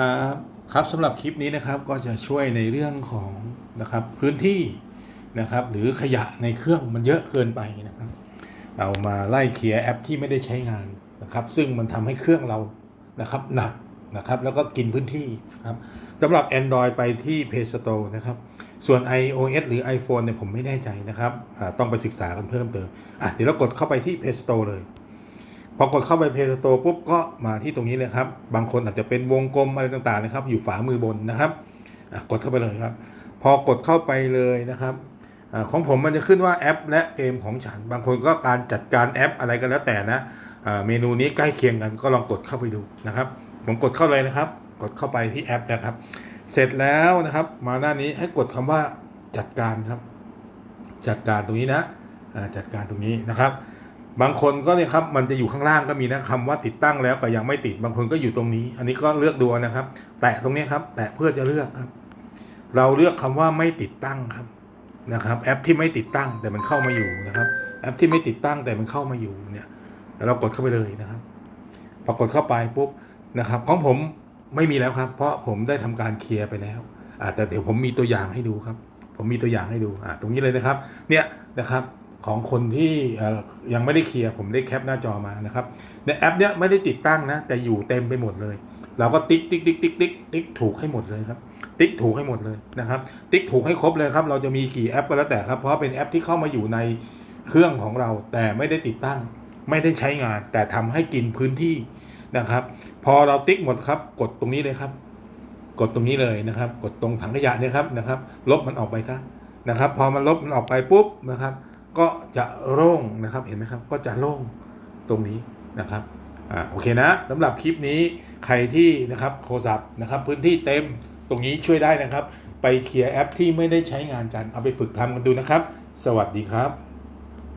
ครับครับสำหรับคลิปนี้นะครับก็จะช่วยในเรื่องของนะครับพื้นที่นะครับหรือขยะในเครื่องมันเยอะเกินไปนะครับ เรามาไล่เคลียร์แอปที่ไม่ได้ใช้งานนะครับ ซึ่งมันทำให้เครื่องเรานะครับหนักนะครับแล้วก็กินพื้นที่นะครับสำหรับ Android ไปที่ Play Store นะครับส่วน iOS หรือ iPhone เนี่ยผมไม่แน่ใจนะครับต้องไปศึกษากันเพิ่มเติมอะเดี๋ยวเรากดเข้าไปที่ Play Store เลย พอกดเข้าไป Play Store ปุ๊บก็มาที่ตรงนี้เลยครับ บางคนอาจจะเป็นวงกลมอะไรต่างๆนะครับ อยู่ฝามือบนนะครับกดเข้าไปเลยครับ พอกดเข้าไปเลยนะครับอของผมมันจะขึ้นว่าแอป และเกมของฉัน บางคนก็การจัดการแอปอะไรก็แล้วแต่นะเมนูนี้ใกล้เคียงกันก็ลองกดเข้าไปดูนะครับ ผมกดเข้าเลยนะครับ กดเข้าไปที่แอปนะครับ เสร็จแล้วนะครับ มาหน้านี้ให้กดคำว่าจัดการครับ จัดการตรงนี้นะจัดการตรงนี้นะครับ บางคนก็เนี่ยครับมันจะอยู่ข้างล่างก็มีนะคำว่าติดตั้งแล้วก็ยังไม่ติดบางคนก็อยู่ตรงนี้ อันนี้ก็เลือกดูนะครับ แตะตรงนี้ครับ แตะเพื่อจะเลือกครับ เราเลือกคำว่าไม่ติดตั้งครับนะครับ แอปที่ไม่ติดตั้งแต่มันเข้ามาอยู่นะครับ แอปที่ไม่ติดตั้งแต่มันเข้ามาอยู่เนี่ยแล้วเรากดเข้าไปเลยนะครับพอกดเข้าไปปุ๊บนะครับ ของผมไม่มีแล้วครับ เพราะผมได้ทำการเคลียร์ไปแล้วอ่าแต่เดี๋ยวผมมีตัวอย่างให้ดูครับ ผมมีตัวอย่างให้ดูอ่าตรงนี้เลยนะครับ เนี่ยนะครับ ของคนที่ยังไม่ได้เคลียร์ผมได้แคปหน้าจอมานะครับในแอปเนี้ยไม่ได้ติดตั้งนะแต่อยู่เต็มไปหมดเลย เราก็ติ๊กติ๊กติ๊กติ๊กติ๊กติ๊กถูกให้หมดเลยครับ ติ๊กถูกให้หมดเลยนะครับ ติ๊กถูกให้ครบเลยครับ เราจะมีกี่แอปก็แล้วแต่ครับ เพราะเป็นแอปที่เข้ามาอยู่ในเครื่องของเรา แต่ไม่ได้ติดตั้ง ไม่ได้ใช้งาน แต่ทำให้กินพื้นที่นะครับ พอเราติ๊กหมดครับ กดตรงนี้เลยครับ กดตรงนี้เลยนะครับ กดตรงถังขยะเนี่ยครับนะครับ ลบมันออกไปซะนะครับ พอมันลบมันออกไปปุ๊บนะครับ ก็จะโล่งนะครับเห็นไหมครับ ก็จะโล่งตรงนี้นะครับอ่าโอเคนะสำหรับคลิปนี้ใครที่นะครับโทรศัพท์นะครับ พื้นที่เต็มตรงนี้ช่วยได้นะครับ ไปเคลียร์แอปที่ไม่ได้ใช้งานกันเอาไปฝึกทำกันดูนะครับ สวัสดีครับ